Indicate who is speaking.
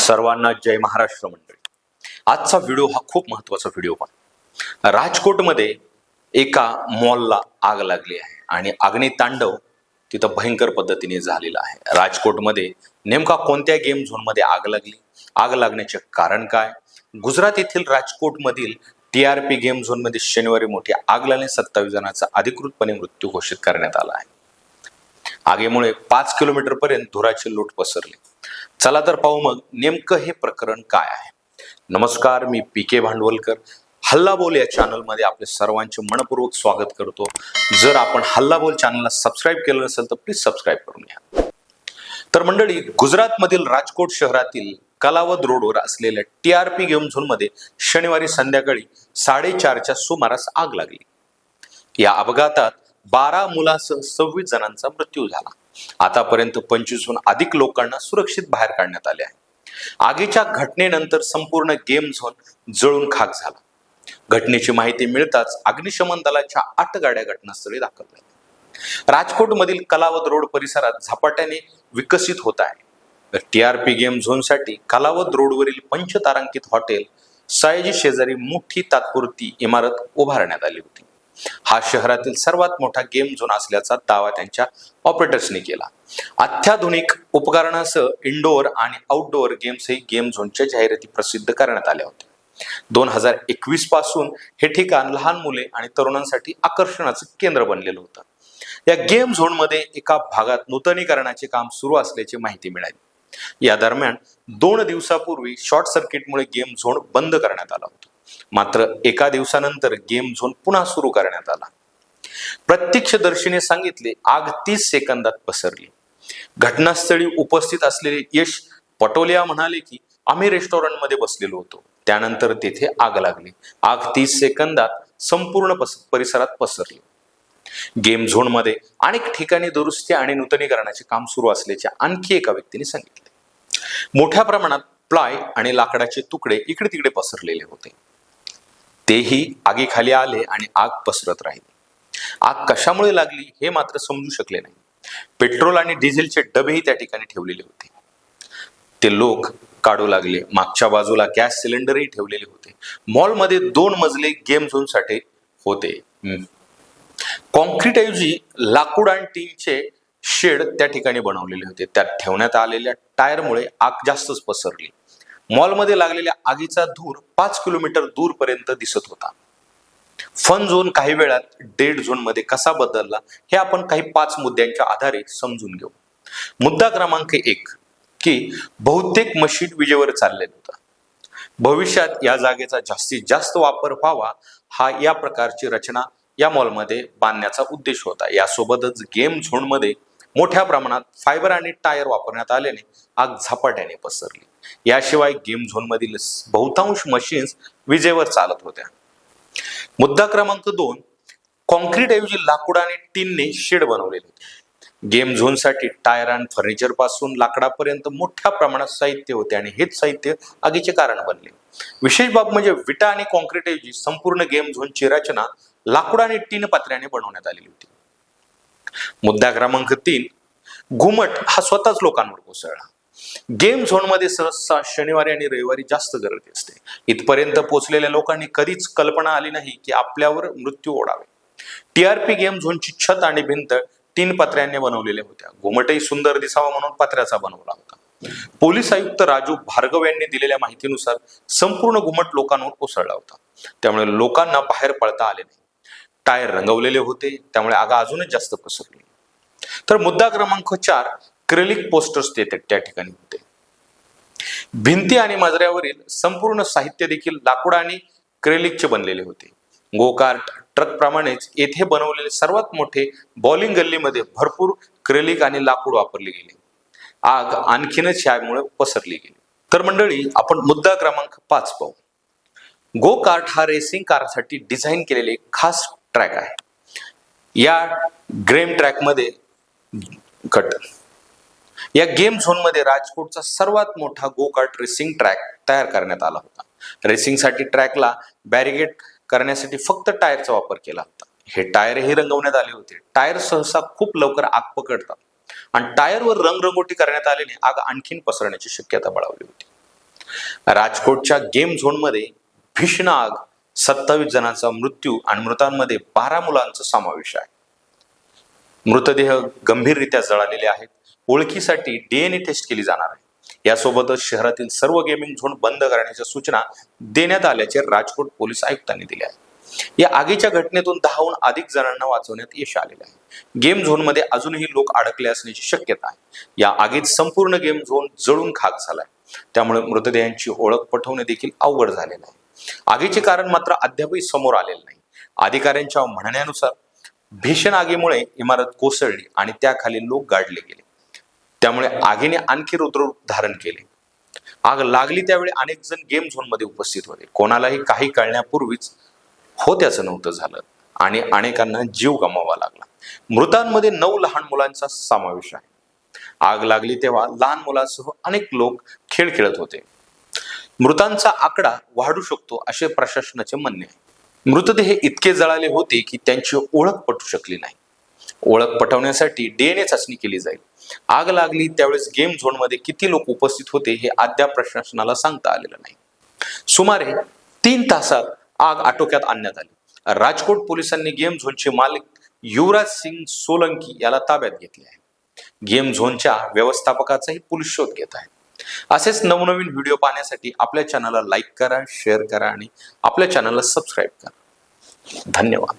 Speaker 1: सर्वांना जय महाराष्ट्र मंडळी. आजचा व्हिडिओ हा खूप महत्त्वाचा व्हिडिओ पण. राजकोटमध्ये एका मॉलला आग लागली आहे आणि अग्नी तांडव तिथं भयंकर पद्धतीने झालेला आहे. राजकोटमध्ये नेमका कोणत्या गेम झोनमध्ये आग लागली? आग लागण्याचे कारण काय? गुजरात येथील राजकोटमधील टी आर पी गेम झोनमध्ये शनिवारी मोठी आग लागल्याने सत्तावीस जणांचा अधिकृतपणे मृत्यू घोषित करण्यात आला आहे. आगीमुळे पाच किलोमीटर पर्यंत धुराची लूट पसरली. चला तर पाहू मग नेमकं हे प्रकरण काय आहे. नमस्कार मी पी के भांडवलकर. हल्ला बोल या चॅनलमध्ये आपले सर्वांचे मनपूर्वक स्वागत करतो. जर आपण हल्ला बोल चॅनलला सबस्क्राईब केलं नसेल तर प्लीज सबस्क्राईब करून घ्या. तर मंडळी गुजरातमधील राजकोट शहरातील कलावद रोडवर असलेल्या टी आर पी गेम झोनमध्ये शनिवारी संध्याकाळी साडेचारच्या सुमारास आग लागली. या अपघातात बारा मुलासह सव्वीस जणांचा मृत्यू झाला. आतापर्यंत पंचवीसहून अधिक लोकांना सुरक्षित बाहेर काढण्यात आले आहे. आगीच्या घटनेनंतर संपूर्ण गेम झोन जळून खाक झाला. घटनेची माहिती मिळताच अग्निशमन दलाच्या आठ गाड्या घटनास्थळी दाखल झाल्या. राजकोटमधील कलावद रोड परिसरात झपाट्याने विकसित होत आहे. टी आर पी गेम झोनसाठी कलावद रोडवरील पंचतारांकित हॉटेल सयाजी शेजारी मोठी तात्पुरती इमारत उभारण्यात आली होती. हा शहरातील सर्वात मोठा गेम झोन असल्याचा दावा त्यांच्या ऑपरेटर्सने केला. अत्याधुनिक उपकरणासह इंडोअर आणि आउटडोअर गेम्सही गेम झोनच्या जाहिराती प्रसिद्ध करण्यात आल्या होत्या. दोन हजार एकवीसपासून हे ठिकाण लहान मुले आणि तरुणांसाठी आकर्षणाचं केंद्र बनलेलं होतं. या गेम झोनमध्ये एका भागात नूतनीकरणाचे काम सुरू असल्याची माहिती मिळाली. या दरम्यान दोन दिवसापूर्वी शॉर्ट सर्किटमुळे गेम झोन बंद करण्यात आला होता. मात्र एका दिवसानंतर गेम झोन पुन्हा सुरू करण्यात आला. प्रत्यक्षदर्शीने सांगितले आग तीस सेकंदात पसरली. घटनास्थळी उपस्थित असलेले यश पटोलिया म्हणाले की आम्ही रेस्टॉरंटमध्ये बसलेलो होतो. त्यानंतर तेथे आग लागली. आग तीस सेकंदात संपूर्ण परिसरात पसरली. गेम झोनमध्ये अनेक ठिकाणी दुरुस्ती आणि नूतनीकरणाचे काम सुरू असल्याचे आणखी एका व्यक्तीने सांगितले. मोठ्या प्रमाणात प्लाय आणि लाकडाचे तुकडे इकडे तिकडे पसरलेले होते. तेही आगीखाली आले आणि आग पसरत राहिली. आग कशामुळे लागली हे मात्र समजू शकले नाही. पेट्रोल आणि डिझेलचे डबेही त्या ठिकाणी ठेवलेले होते. ते लोक काढू लागले. मागच्या बाजूला गॅस सिलेंडरही ठेवलेले होते. मॉलमध्ये दोन मजले गेम झोनसाठी होते. काँक्रीटऐवजी लाकूड आणि टीनचे शेड त्या ठिकाणी बनवलेले होते. त्यात ठेवण्यात आलेल्या टायरमुळे आग जास्तच पसरली. मॉलमध्ये लागलेल्या आगीचा धूर पाच किलोमीटर दूरपर्यंत दिसत होता. फन झोन काही वेळात डेड झोनमध्ये कसा बदलला हे आपण काही पाच मुद्द्यांच्या आधारे समजून घेऊ. मुद्दा क्रमांक एक की बहुतेक मशीन विजेवर चाललेलं होतं. भविष्यात या जागेचा जास्तीत जास्त वापर व्हावा हा या प्रकारची रचना या मॉलमध्ये बांधण्याचा उद्देश होता. यासोबतच गेम झोनमध्ये मोठ्या प्रमाणात फायबर आणि टायर वापरण्यात आल्याने आग झपाट्याने पसरली. याशिवाय गेम झोनमधील बहुतांश मशीन्स विजेवर चालत होत्या. मुद्दा क्रमांक दोन कॉन्क्रीट ऐवजी लाकूड आणि टीनने शेड बनवलेले होते. गेम झोनसाठी टायर आणि फर्निचरपासून लाकडापर्यंत मोठ्या प्रमाणात साहित्य होते आणि हेच साहित्य आगीचे कारण बनले. विशेष बाब म्हणजे विटा आणि कॉन्क्रीट ऐवजी संपूर्ण गेम झोनची रचना लाकूड आणि टीन पात्र्याने बनवण्यात आलेली होती. मुद्दा क्रमांक तीन घुमट हा स्वतःच लोकांवर कोसळला. गेम झोनमध्ये सहसा शनिवारी आणि रविवारी जास्त गर्दी असते. इथपर्यंत पोहोचलेल्या लोकांनी कधीच कल्पना आली नाही की आपल्यावर मृत्यू ओढावे. टीआरपी गेम झोनची छत आणि भिंत तीन पत्र्यांनी बनवलेल्या होत्या. घुमटही सुंदर दिसावा म्हणून पत्र्याचा बनवला होता. पोलीस आयुक्त राजू भार्गव यांनी दिलेल्या माहितीनुसार संपूर्ण घुमट लोकांवर कोसळला होता. त्यामुळे लोकांना बाहेर पळता आले नाही. टायर रंगवलेले होते त्यामुळे आग अजूनच जास्त पसरली. तर मुद्दा क्रमांक चार क्रेलिक पोस्टर्स ते त्या ठिकाणी होते. भिंती आणि माजऱ्यावरील संपूर्ण साहित्य देखील लाकूड आणि क्रेलिकचे बनलेले होते. गोकार्ट ट्रक प्रमाणेच येथे बनवलेले सर्वात मोठे बॉलिंग गल्लीमध्ये भरपूर क्रेलिक आणि लाकूड वापरले गेले. आग आणखीनच यामुळे पसरली गेली. तर मंडळी आपण मुद्दा क्रमांक पाच पाहू. गो कार्ट हा रेसिंग कारसाठी डिझाईन केलेले खास ट्रॅक आहे. या ग्रेम ट्रॅकमध्ये कट या गेम झोनमध्ये राजकोटचा सर्वात मोठा गो कार्ट रेसिंग ट्रॅक तयार करण्यात आला होता. रेसिंगसाठी ट्रॅकला बॅरिगेट करण्यासाठी फक्त टायरचा वापर केला होता. हे टायरही रंगवण्यात आले होते. टायर सहसा खूप लवकर आग पकडतात आणि टायरवर रंगरंगोटी करण्यात आलेली आग आणखीन पसरण्याची शक्यता बळावली होती. राजकोटच्या गेम झोनमध्ये भीषण आग सत्तावीस जणांचा मृत्यू आणि मृतांमध्ये बारा मुलांचा समावेश आहे. मृतदेह गंभीररित्या जळालेले आहेत. ओळखीसाठी डीएनए टेस्ट केली जाणार आहे. यासोबतच शहरातील सर्व गेमिंग झोन बंद करण्याच्या सूचना देण्यात आल्याचे राजकोट पोलीस आयुक्तांनी दिले आहे या आगीच्या घटनेतून दहाहून अधिक जणांना वाचवण्यात यश आलेले आहे. गेम झोनमध्ये अजूनही लोक अडकले असण्याची शक्यता आहे. या आगीत संपूर्ण गेम झोन जळून खाक झालाय. त्यामुळे मृतदेहांची ओळख पटवणे देखील अवघड झालेलं आहे. आगीचे कारण मात्र अद्यापही समोर आलेलं नाही. अधिकाऱ्यांच्या म्हणण्यानुसार भीषण आगीमुळे इमारत कोसळली आणि त्याखाली लोक गाडले गेले. त्यामुळे आगीने आणखी रुद्ररूप धारण केले. आग लागली त्यावेळी अनेक जण गेम झोनमध्ये उपस्थित होते. कोणालाही काही कळण्यापूर्वीच होत्याचं नव्हतं झालं आणि अनेकांना जीव गमावा लागला. मृतांमध्ये नऊ लहान मुलांचा समावेश आहे. आग लागली तेव्हा लहान मुलांसह अनेक लोक खेळ खेळत होते. मृतांचा आकडा वाढू शकतो असे प्रशासनाचे म्हणणे आहे. मृतदेह इतके जळाले होते की त्यांची ओळख पटू शकली नाही. ओळख पटवण्यासाठी डीएनए चाचणी केली जाईल. आग लागली त्यावेळेस गेम झोनमध्ये किती लोक उपस्थित होते हे अद्याप प्रशासनाला सांगता आलेलं नाही. सुमारे तीन तासात आग आटोक्यात आणण्यात आली. राजकोट पोलिसांनी गेम झोनचे मालिक युवराज सिंग सोलंकी याला ताब्यात घेतले आहे. गेम झोनच्या व्यवस्थापकाचाही पोलीस शोध घेत आहे असेच नवनवीन व्हिडिओ पाहण्यासाठी आपल्या चॅनलला लाईक करा शेअर करा आणि आपल्या चॅनलला सबस्क्राईब करा. धन्यवाद.